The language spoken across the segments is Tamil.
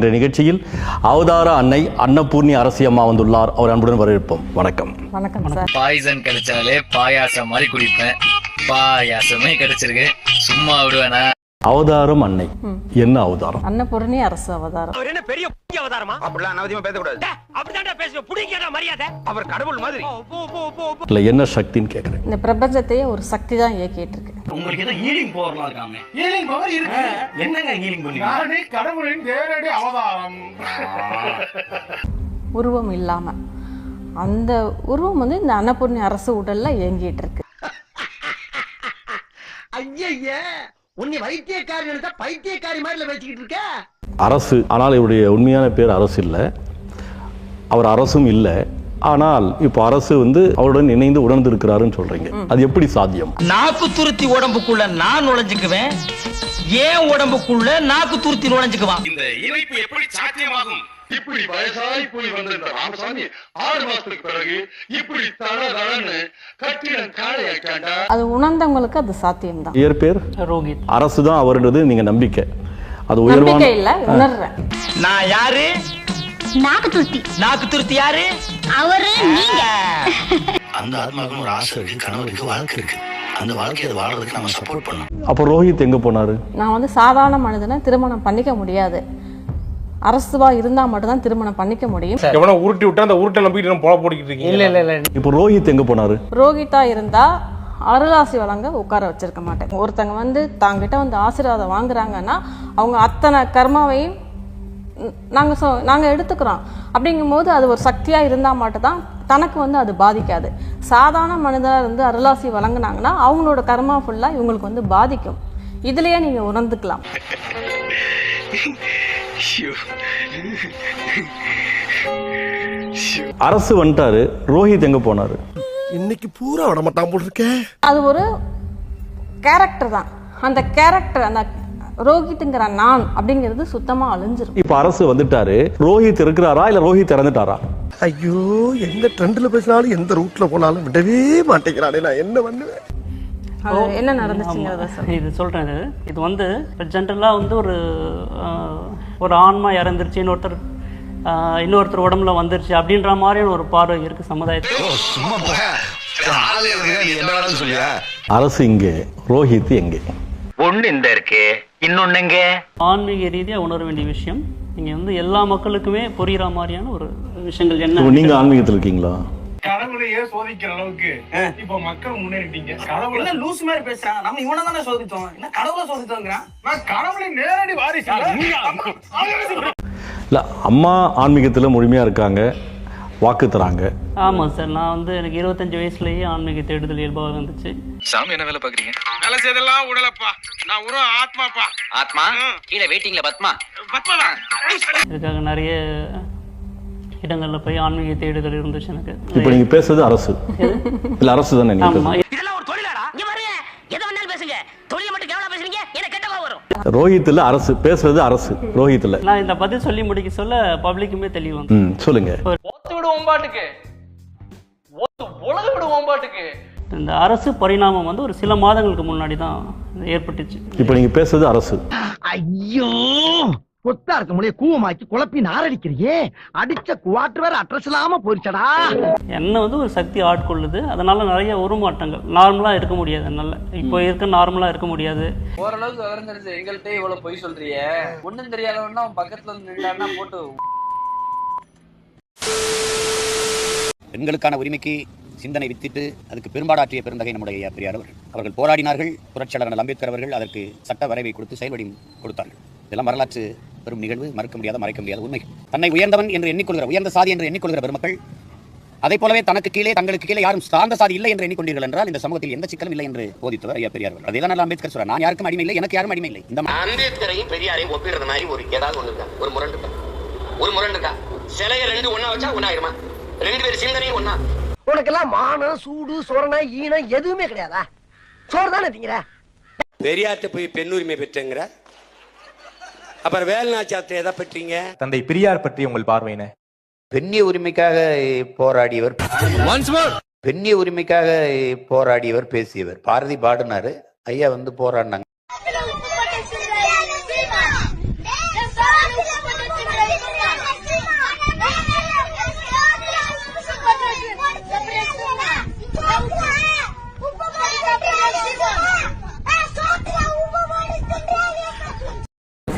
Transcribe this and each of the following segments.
இன்றைய நிகழ்ச்சியில் அவதார அன்னை அன்னபூர்ணி அரசியம்மா வந்துள்ளார். அவர் அன்புடன் வரவேற்போம். வணக்கம். வணக்கம் சார். பாய்சன் கிடைச்சாலே பாயாசம் மாதிரி குடிப்பேன். பாயாசமே கிடைச்சிருக்கு. சும்மா விடுவேனா? அவதாரம் அன்னை. என்ன அவதாரம்? அன்னபூரணி அரசு அவதாரம். அவர் என்ன பெரிய அவதாரமா? அப்படிலாம் அனாவதியமா பேசக்கூடாது. அப்படிதான்டா பேசுவேன் புடிங்கடா மரியாதை? அவர் கடவுள் மாதிரி. இல்ல என்ன சக்தின்னு கேட்குறேன் இந்த பிரபஞ்சத்தையே ஒரு சக்தி தான் இயக்கிட்டு இருக்கு. உங்களுக்கு ஏதோ ஹீலிங் பவர்லாம் இருக்காமே. ஹீலிங் பவர் இருக்கு. என்னங்க ஹீலிங் நானே கடவுளின் நேரடி அவதாரம். உருவம் இல்லாம. அந்த உருவம் வந்து இந்த அன்னபூர்ணி அரசு உடல்ல இயங்கிட்டு இருக்கு. ஐய உன்னை வைத்தியக்காரி நினைச்சா பைத்தியக்காரி மாதிரி வச்சுக்கிட்டு இருக்க? அரசு ஆனால் இவருடைய உண்மையான பேர் அரசு இல்லை. அவர் அரசும் இல்லை. ஆனால் இப்போ அரசு வந்து அவருடன் இணைந்து உணர்ந்திருக்கிறாருன்னு சொல்றீங்க. அது எப்படி சாத்தியம்? நாக்கு துருத்தி உடம்புக்குள்ள நான் நுழைஞ்சுக்குவேன். ஏன் உடம்புக்குள்ள நாக்கு துருத்தி நுழைஞ்சுக்குவான்? இந்த இணைப்பு எப்படி சாத்தியமாகும்? இப்படி வயசாகி போய் வந்த இந்த ராமசாமி ஆறு மாசத்துக்கு பிறகு இப்படி தள தளன்னு கட்டிடம் காளையாக்காண்டா அது உணர்ந்தவங்களுக்கு அது சாத்தியம்தான். இயற்பேர்? ரோஹித். அரசு தான் அவருன்றது நீங்க நம்பிக்கை. அது உயர்வான இல்ல உணர்றேன். நான் யாரு? நாக்கு துருத்தி. நாக்கு துருத்தி யாரு? அவரு நீங்க. அந்த ஆத்மாவுக்கு ஒரு ஆசை இருக்கு கனவு இருக்கு வாழ்க்கை இருக்கு. அந்த வாழ்க்கையை வாழ்றதுக்கு நம்ம சப்போர்ட் பண்ணணும். அப்போ ரோஹித் எங்க போனாரு? நான் வந்து சாதாரண மனிதனை திருமணம் பண்ணிக்க முடியாது. அரசுவா இருந்தா மட்டும்தான் திருமணம் பண்ணிக்க முடியும். எவனோ உருட்டி விட்டா அந்த உருட்டை நம்பிட்டு நம்ம பொல போட்டுக்கிட்டு இருக்கீங்க. இல்ல இல்ல இல்ல. இப்போ ரோஹித் எங்க போனாரு? ரோகிதா இருந்தா அருளாசி வழங்க உட்கார வச்சிருக்க மாட்டேன். ஒருத்தங்க வந்து தாங்கிட்ட வந்து ஆசீர்வாதம் வாங்குறாங்கன்னா அவங்க அத்தனை கர்மாவையும் ந- நாங்க சொ நாங்க எடுத்துக்கிறோம். அப்படிங்கும்போது அது ஒரு சக்தியா இருந்தா மட்டும்தான் தனக்கு வந்து அது பாதிக்காது. சாதாரண மனிதனாக இருந்து அருளாசி வழங்குனாங்கன்னா அவங்களோட கர்மா ஃபுல்லா இவங்களுக்கு வந்து பாதிக்கும். இதுலயே நீங்க உணர்ந்துக்கலாம். அரசு வந்துட்டாரு ரோஹித் எங்க போனாரு? இன்னைக்கு பூரா விட மாட்டான் போல் இருக்கே. அது ஒரு கேரக்டர் தான். அந்த கேரக்டர் அந்த ரோஹித்துங்கிற நான் அப்படிங்கிறது சுத்தமா அழிஞ்சிரும். இப்போ அரசு வந்துட்டாரு. ரோஹித் இருக்கிறாரா இல்ல ரோஹித் இறந்துட்டாரா? ஐயோ எந்த ட்ரெண்ட்ல பேசினாலும் எந்த ரூட்ல போனாலும் விடவே மாட்டேங்கிறானே நான் என்ன பண்ணுவேன்? என்ன நடந்துச்சுங்கிறத. இது சொல்கிறேன் இது இது வந்து இப்போ ஜென்ரலாக வந்து ஒரு ஒரு ஆன்மா இறந்துருச்சு இன்னொருத்தர் இன்னொருத்தர் உடம்புல வந்துருச்சு அப்படின்ற மாதிரியான ஒரு பார்வை சமுதாயத்தில். இருக்கா, சொல்லியா? அரசு இங்கே ரோஹித் எங்கே? ஒண்ணு இந்த இருக்கு. இன்னொன்னுங்க ஆன்மீக ரீதியாக உணர வேண்டிய விஷயம். நீங்கள் வந்து எல்லா மக்களுக்குமே புரிகிற மாதிரியான ஒரு விஷயங்கள் என்ன? நீங்க ஆன்மீகத்தில் இருக்கீங்களா? கடவுளையே சோதிக்கிற அளவுக்கு இப்ப மக்கள் முன்னேறிட்டீங்க. கடவுளை என்ன லூஸ் மாதிரி பேசுறான் நம்ம இவனை தானே சோதித்தோம். என்ன கடவுளை சோதித்தோங்கிறான்? நான் கடவுளின் நேரடி வாரிசு. இல்ல அம்மா ஆன்மீகத்தில் முழுமையா இருக்காங்க. வாக்கு தராங்க. ஆமாம் சார் நான் வந்து எனக்கு இருபத்தஞ்சு வயசுலேயே ஆன்மீக தேடுதல் இயல்பாக வந்துச்சு. சாமி என்ன வேலை பாக்குறீங்க வேலை செய்தெல்லாம் உடலப்பா. நான் ஒரு ஆத்மாப்பா. ஆத்மா? கீழே வெயிட்டிங்ல பத்மா? பத்மதான் இதுக்காக நிறைய இடங்களில் போய் ஆன்மீக தேடுதல் இருந்துச்சு எனக்கு. இப்போ நீங்க பேசுறது அரசு. இல்ல அரசு தானே நீங்க ஆமாம் பேசுறது? இதெல்லாம் ஒரு தொழிலாடா. இங்க பாருங்க. எதை வேணாலும் பேசுங்க. தொழிலை மட்டும் கேவலா பேசுறீங்க எனக்கு கெட்டவா வரும். ரோஹித் இல்ல அரசு பேசுறது அரசு ரோஹித் இல்ல நான் இந்த பதில் சொல்லி முடிக்க சொல்ல பப்ளிக்குமே தெளிவு சொல்லுங்க. ஓத்து விடுவோம் பாட்டுக்கு. உலக விடுவோம் பாட்டுக்கு. இந்த அரசு பரிணாமம் வந்து ஒரு சில மாதங்களுக்கு முன்னாடி தான் ஏற்பட்டுச்சு. இப்போ நீங்க பேசுறது அரசு. ஐயோ! கொத்தா இருக்க முடிய கூவமாக்கி குழப்பி நாரடிக்கிறியே? அடிச்ச குவாட்டு வேற அட்ரஸ் இல்லாம போயிருச்சடா. என்ன வந்து ஒரு சக்தி ஆட்கொள்ளுது. அதனால நிறைய உருமாற்றங்கள். நார்மலாக இருக்க முடியாது என்னால். இப்போ இருக்க நார்மலாக இருக்க முடியாது. ஓரளவுக்கு விவரம் தெரிஞ்ச எங்கள்கிட்ட இவ்வளவு பொய் சொல்றியே. ஒண்ணும் தெரியாதவன்னா அவன் பக்கத்துல வந்து நின்றான்னா போட்டு பெண்களுக்கான உரிமைக்கு சிந்தனை வித்திட்டு அதுக்கு பெரும்பாடாற்றிய பெருந்தகை நம்முடைய பெரியார் அவர்கள். அவர்கள் போராடினார்கள். புரட்சியாளர் அம்பேத்கர் அவர்கள் அதற்கு சட்ட வரைவை கொடுத்து செயல்வடி கொடுத்தார்கள். இதெல்லாம் வரலாற்று பெரும் நிகழ்வு மறுக்க முடியாத மறைக்க முடியாத உண்மை. தன்னை உயர்ந்தவன் என்று எண்ணிக்கொள்கிற உயர்ந்த சாதி என்று எண்ணிக்கொள்கிற பெருமக்கள் அதை போலவே தனக்கு கீழே தங்களுக்கு கீழே யாரும் சார்ந்த சாதி இல்லை என்று எண்ணிக்கொண்டீர்கள் என்றால் இந்த சமூகத்தில் எந்த சிக்கலும் இல்லை என்று போதித்தவர் ஐயா பெரியார் அவர்கள். அதே தான் அம்பேத்கர் சொல்றார் நான் யாருக்கும் அடிமை இல்லை எனக்கு யாரும் அடிமை இல்லை. இந்த அம்பேத்கரையும் பெரியாரையும் ஒப்பிடுறது மாதிரி ஒரு ஏதாவது ஒண்ணு இருக்கா? ஒரு முரண் இருக்கா? ஒரு முரண் இருக்கா? சிலைய ரெண்டு ஒண்ணா வச்சா ஒண்ணாயிருமா ரெண்டு பேர் சிந்தனையும் ஒண்ணா? உனக்கெல்லாம் மானம் சூடு சொரணை ஈனம் எதுவுமே கிடையாதா? சோறு தானே திங்கிற? பெரியார்ட்ட போய் பெண் உரிமை பெற்றங்கிற? அப்புறம் வேலுநாச்சியார்ட்ட எதை பெற்றீங்க? தந்தை பெரியார் பற்றி உங்கள் பார்வையின பெண்ணிய உரிமைக்காக போராடியவர் பெண்ணிய உரிமைக்காக போராடியவர் பேசியவர். பாரதி பாடினாரு. ஐயா வந்து போராடினாங்க.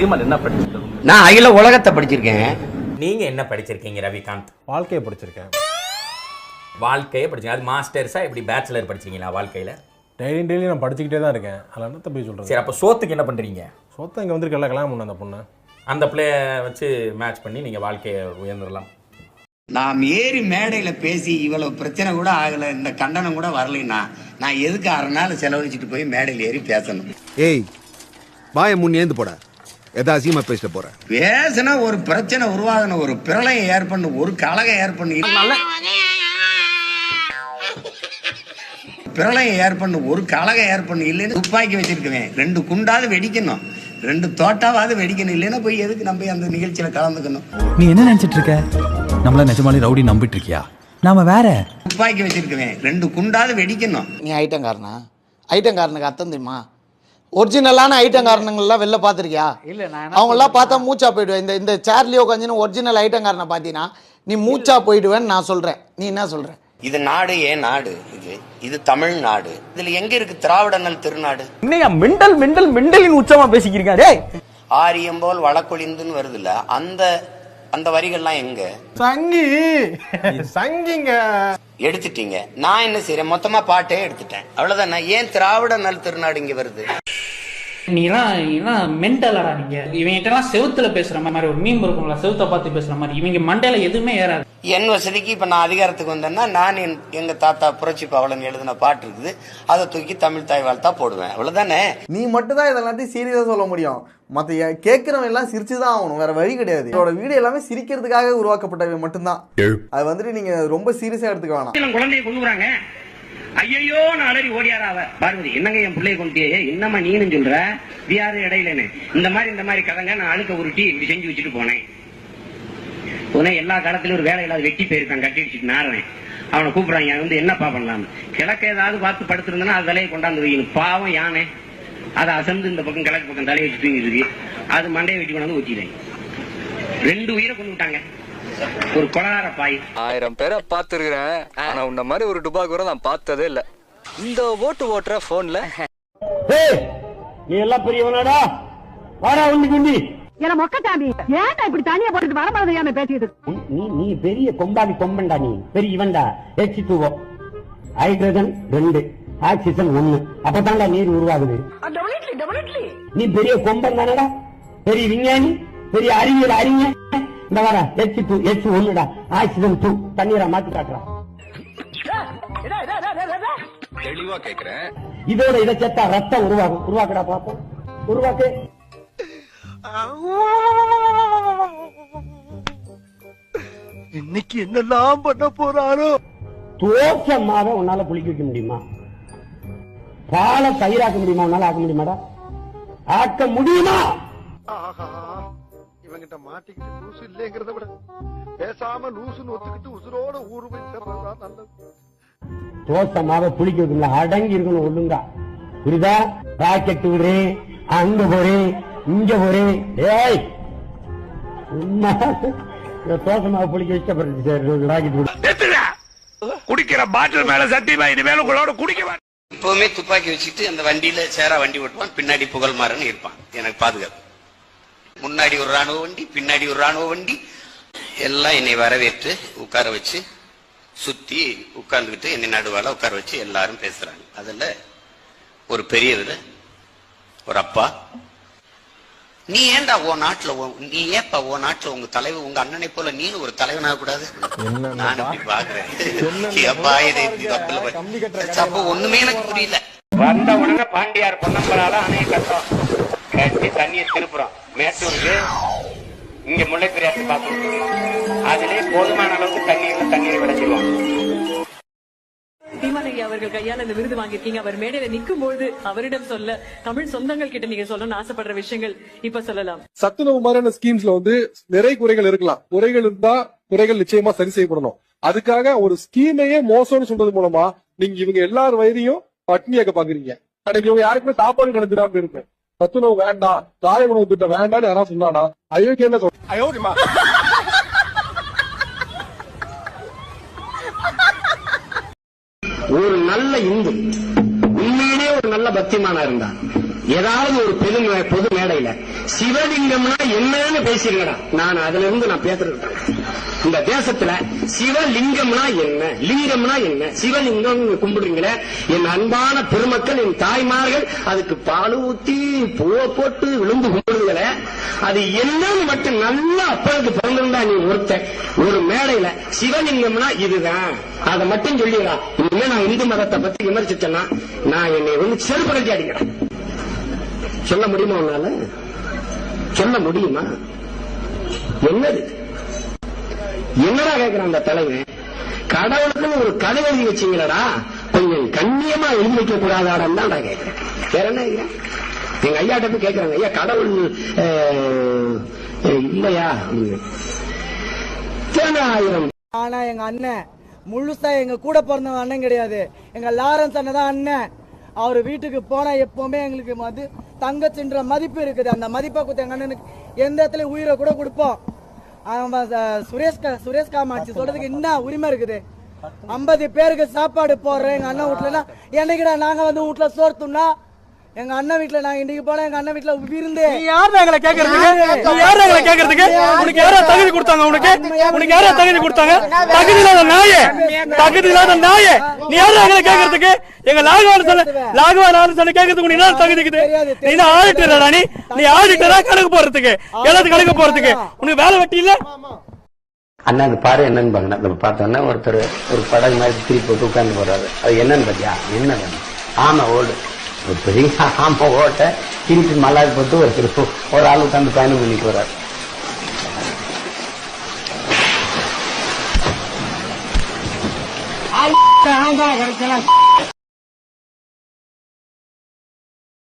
சீமான் என்ன படிச்சிருக்காரு நான் அகில உலகத்தை படிச்சிருக்கேன். நீங்க என்ன படிச்சிருக்கீங்க ரவிகாந்த்? வாழ்க்கையை படிச்சிருக்கேன். வாழ்க்கையே படிச்சீங்க அது மாஸ்டர்ஸா இப்படி பேச்சுலர் படிச்சிருக்கீங்களா வாழ்க்கையில? டெய்லி டெய்லி நான் படிச்சுக்கிட்டே தான் இருக்கேன். அதில் என்னத்த போய் சொல்கிறது சரி அப்ப சோத்துக்கு என்ன பண்றீங்க? சொத்தை இங்கே வந்திருக்கல கல்யாணம் பண்ண அந்த பொண்ணு. அந்த பிள்ளைய வச்சு மேட்ச் பண்ணி நீங்க வாழ்க்கையை உயர்ந்துடலாம். நாம் ஏறி மேடையில பேசி இவ்வளவு பிரச்சனை கூட ஆகல இந்த கண்டனம் கூட வரலைன்னா நான் எதுக்கு அரை நாள் செலவழிச்சிட்டு போய் மேடையில் ஏறி பேசணும்? ஏய் வாய முன் ஏந்து போட. எதா அசியமா பேசிட்டு போற? பேசினா ஒரு பிரச்சனை உருவாகணும் ஒரு பிரளயம் ஏற்படணும் ஒரு கலகம் நல்ல பிரளயம் ஏற்படணும் ஒரு கலகம் ஏற்படணும் இல்லைன்னு துப்பாக்கி வச்சிருக்குவேன். ரெண்டு குண்டாவது வெடிக்கணும். ரெண்டு தோட்டாவது வெடிக்கணும். இல்லைன்னா போய் எதுக்கு நம்ம அந்த நிகழ்ச்சியில கலந்துக்கணும்? நீ என்ன நினைச்சிட்டு இருக்க? நம்மள நிஜமாலே ரவுடி நம்பிட்டு இருக்கியா? நாம வேற. துப்பாக்கி வச்சிருக்குவேன். ரெண்டு குண்டாவது வெடிக்கணும். நீ ஐட்டங்காரனா ஐட்டங்காரனுக்கு அர்த்தம் தெரியுமா? ஒரிஜினலான ஐட்டங்காரனுங்கள்லாம் வெளில பார்த்துருக்கியா? இல்ல நான் அவங்களாம் பார்த்தா மூச்சா போயிடுவேன். இந்த இந்த சேர்லயே உட்காந்துன்னு ஒரிஜினல் ஐட்டங்காரனை பார்த்தீங்கன்னா நீ மூச்சா போயிடுவேன்னு நான் சொல்றேன். நீ என்ன சொல்ற? இது நாடு ஏன் நாடு? இது இது தமிழ் நாடு. இதுல எங்க இருக்கு திராவிடனல் திருநாடு? என்னையா மெண்டல் மெண்டல் மெண்டலின் உச்சமா பேசிக்கிறீங்க டேய்! ஆரியம் போல் வழக்கொழிந்துன்னு வருதுல்ல அந்த அந்த வரிகள்லாம் எங்க? சங்கி! சங்கிங்க. எடுத்துட்டீங்க. நான் என்ன செய்யறேன் மொத்தமா பாட்டே எடுத்துட்டேன். அவ்வளவுதான்? ஏன் திராவிட நல் திருநாடு இங்க வருது? நீலாம் நீலாம் மென்டலடா நீங்க. இவங்கிட்டலாம் செவுத்துல பேசுற மாதிரி ஒரு மீம் இருக்கும்ல செவுத்த பார்த்து பேசுற மாதிரி. இவங்க மண்டையில எதுவுமே ஏறாது. என் வசதிக்கு இப்ப நான் அதிகாரத்துக்கு வந்தேன்னா நான் என் எங்க தாத்தா புரட்சி பவளன் எழுதின பாட்டு இருக்குது. அதை தூக்கி தமிழ் தாய் வாழ்த்தா போடுவேன். அவ்வளவுதானே? நீ மட்டும் தான் இதெல்லாத்தையும் சீரியஸா சொல்ல முடியும். மத்த கேட்கறவன் எல்லாம் சிரிச்சு தான் ஆகணும். வேற வழி கிடையாது. இதோட வீடியோ எல்லாமே சிரிக்கிறதுக்காக உருவாக்கப்பட்டவை மட்டும்தான். அது வந்துட்டு நீங்க ரொம்ப சீரியஸா எடுத்துக்க வேணாம். குழந்தைய கொண்டு ஐயோ நான் அலறி ஓடியாராவ பார்வதி என்னங்க என் பிள்ளைய கொண்டியே என்னம்மா நீனு சொல்ற? வியாறு இடையிலன்னு. இந்த மாதிரி இந்த மாதிரி கதைங்க நான் அழுக்க உருட்டி இப்படி செஞ்சு வச்சுட்டு போனேன். உடனே எல்லா காலத்திலும் ஒரு வேலை இல்லாத வெட்டி போயிருக்கான் கட்டி அடிச்சுட்டு நாரவன். அவனை கூப்பிடுறாங்க வந்து என்னப்பா பண்ணலாம் கிழக்க ஏதாவது பார்த்து படுத்திருந்தனா அது தலையை கொண்டாந்து வைக்கணும். பாவம் யானை. அதை அசந்து இந்த பக்கம் கிழக்கு பக்கம் தலையை வச்சு தூங்கி இருக்கு. அது மண்டையை வெட்டி கொண்டாந்து ஊத்திடுறேன். ரெண்டு உயிரை கொண்டு விட்டாங்க. ஒரு கொலகார பாய். ஆயிரம் பேரை பார்த்துருக்கிறேன். ஆனா உன்ன மாதிரி ஒரு டுபா கூட நான் பார்த்ததே இல்ல. இந்த ஓட்டு ஓட்டுற போன்ல நீ எல்லாம் பெரியவனாடா? வாடா உண்டி குண்டி. என்ன மொக்கச்சாமி ஏன்டா இப்படி தனியா போட்டுட்டு வரமாதிரியாம பேசிட்டு நீ நீ பெரிய கொம்பாடி கொம்பன்டா நீ. பெரிய இவன்டா. ஹெச் டூஓ ஹைட்ரஜன் ரெண்டு. ஆக்சிஜன் ஒண்ணு. அப்பதான்டா நீர் உருவாகுது. நீ பெரிய கொம்பன் தானடா? பெரிய விஞ்ஞானி பெரிய அறிவியல் அறிஞர் இந்த வர ஹெச் டூ ஹெச் ஒண்ணுடா ஆக்சிஜன் டூ தண்ணீரை மாத்தி காட்டுறான் தெளிவா கேக்குறேன். இதோட இதை சேர்த்தா ரத்தம் உருவாகும். உருவாக்குடா பாப்போம் உருவாக்கு. இன்னைக்கு என்னெல்லாம் பண்ண போறாரோ? தோசமாவே உன்னால புளிக்க வைக்க முடியுமா? பாலை தயிராக்க முடியுமா? உன்னால ஆக்க முடியுமாடா? ஆக்க முடியுமா? ஆஹா இவங்கிட்ட மாட்டிக்கிட்டு லூசு இல்லைங்கிறத விட பேசாம லூசுன்னு ஒத்துக்கிட்டு உசுரோட ஊரு போய் சேர்றதுதான் நல்லது. புளிக்க வைக்கணும் அடங்கி இருக்கணும் ஒழுங்கா புரியுதா? ராக்கெட் விடுறேன் அங்க போறேன் இங்க போறேன் ஏய்! தோசமாவை புளிக்க வச்சு ராக்கெட் விடு. குடிக்கிற பாட்டில் மேல சத்தியமா இனிமேல் உங்களோட குடிக்க எப்பவுமே துப்பாக்கி வச்சுட்டு அந்த வண்டியில சேரா வண்டி ஓட்டுவான் பின்னாடி புகழ்மாறன் இருப்பான். எனக்கு பாதுகாப்பு. முன்னாடி ஒரு ராணுவ வண்டி பின்னாடி ஒரு ராணுவ வண்டி. எல்லாம் என்னை வரவேற்று உட்கார வச்சு சுத்தி உட்கார்ந்துகிட்டு என்னை நடுவால உட்கார வச்சு எல்லாரும் பேசுறாங்க. அதுல ஒரு பெரியவர் ஒரு அப்பா நீ ஏன்டா உன் நாட்டுல நீ ஏப்பா உன் நாட்டுல உங்க தலைவர் உங்க அண்ணனை போல நீனும் ஒரு தலைவனாக கூடாது? நான் அப்படி பாக்குறேன் எப்பா இதை அப்போ. ஒண்ணுமே எனக்கு புரியல. வந்த உடனே பாண்டியார் பொன்னம்பலால அணைய கட்டுறோம். கட்டி தண்ணியை திருப்புறோம். மேட்டூருக்கு இங்க முல்லை பெரியாற்று பார்க்கணும் அதுலயே போதுமான அளவுக்கு தண்ணீர்ல தண்ணீரை விளைச்சிருவோம் சீமானய்யா அவர்கள் கையால இந்த விருது வாங்கியிருக்கீங்க. அவர் மேடையில நிக்கும் பொழுது அவரிடம் சொல்ல தமிழ் சொந்தங்கள் கிட்ட நீங்க சொல்லணும்னு ஆசைப்படுற விஷயங்கள் இப்ப சொல்லலாம். சத்துணவு மாதிரியான ஸ்கீம்ஸ்ல வந்து நிறைய குறைகள் இருக்கலாம். குறைகள் இருந்தா குறைகள் நிச்சயமா சரி செய்யப்படணும். அதுக்காக ஒரு ஸ்கீமையே மோசம்னு சொல்றது மூலமா நீங்க இவங்க எல்லார் வயதையும் பட்னியாக்க பாக்குறீங்க. அன்னைக்கு இவங்க யாருக்குமே சாப்பாடு கிடைச்சிடாம இருக்கு சத்துணவு வேண்டாம் தாய உணவு திட்டம் வேண்டாம்னு யாராவது சொன்னானா? அயோக்கியம் என்ன சொல்ற அயோக்கியமா ஒரு நல்ல இந்து உண்மையிலே ஒரு நல்ல பக்திமானா இருந்தா ஏதாவது ஒரு பெரு மே- பொது மேடையில சிவலிங்கம்னா என்னன்னு பேசிருக்கடா. நான் அதுல இருந்து நான் பேசுறேன் இந்த தேசத்துல சிவலிங்கம்னா என்ன? லிங்கம்னா என்ன? சிவலிங்கம் கும்பிடுறீங்களே? என் அன்பான பெருமக்கள் என் தாய்மார்கள் அதுக்கு பால் ஊத்தி பூவை போட்டு விழுந்து கும்பிடுங்கள அது என்னன்னு மட்டும் நல்லா அப்பளுக்கு பிறந்திருந்தா நீ ஒருத்தன் ஒரு மேடையில சிவலிங்கம்னா இதுதான். அதை மட்டும் சொல்லிடா இனிமே நான் இந்து மதத்தை பத்தி விமர்சிச்சேன்னா நான் என்னை வந்து செருப்பு அடிக்கிறேன். சொல்ல முடியுமா உன்னால? சொல்ல முடியுமா? என்னது? என்னடா கேட்கிறான் அந்த தலைவன்? கடவுளுக்குன்னு ஒரு கதை எழுதி வச்சீங்களடா? கொஞ்சம் கண்ணியமா எழுதி வைக்க கூடாதாடம் தான் நான் கேட்கிறேன் வேற என்ன கேட்கிறேன் எங்க ஐயாட்ட போய் கேட்கிறாங்க ஐயா கடவுள் இல்லையா? அப்படின்னு. ஆயிரம் ஆனா எங்க அண்ணன் முழுசா எங்க கூட பிறந்த அண்ணன் கிடையாது. எங்க லாரன்ஸ் அண்ணன் தான் அண்ணன். அவர் வீட்டுக்கு போனா எப்பவுமே எங்களுக்கு மது தங்கச்சின்ற மதிப்பு இருக்குது. அந்த மதிப்பை கொடுத்த எங்க அண்ணனுக்கு எந்த இடத்துல உயிரை கூட கொடுப்போம். சுரேஷ் சுரேஷ் காமாட்சி சொல்றதுக்கு என்ன உரிமை இருக்குது? ஐம்பது பேருக்கு சாப்பாடு போடுறேன் எங்க அண்ணன் வீட்டுலனா என்னைக்குடா நாங்க வந்து வீட்டுல சோர்த்துனா எங்க அண்ணன் வீட்டுல நாங்க இன்னைக்கு போனா எங்க அண்ணன் வீட்டுல விருந்து. நீ யாரு எங்களை கேக்குறதுக்கு? நீ யாரு எங்களை கேக்குறதுக்கு? உனக்கு யாரோ தகுதி கொடுத்தாங்க உனக்கு? உனக்கு யாரோ தகுதி கொடுத்தாங்க? தகுதி இல்லாத நாயே. தகுதி இல்லாத நாயே. நீ யாரு எங்களை கேக்குறதுக்கு? எங்க லாகவான சொல்ல லாகவான சொல்ல கேக்குறதுக்கு உனக்கு என்ன தகுதி இருக்குது நீ என்ன ஆடிட்டரா நீ? நீ ஆடிட்டரா கணக்கு போறதுக்கு எல்லாத்துக்கும் கணக்கு போறதுக்கு உனக்கு வேலை வெட்டி இல்ல? அண்ணா அது பாரு என்னன்னு பாருங்க. நம்ம பார்த்தோன்னா ஒருத்தர் ஒரு படகு மாதிரி திருப்பி போட்டு உட்கார்ந்து போறாரு. அது என்னன்னு பாத்தியா? என்ன ஆமா ஓடு. ஒரு பெரிய ஆமை ஓட்ட திருப்பி மல்லாது போட்டு ஒருத்தர் ஒரு ஆள் உட்காந்து பயணம் பண்ணி போறாரு கிடைச்சலாம்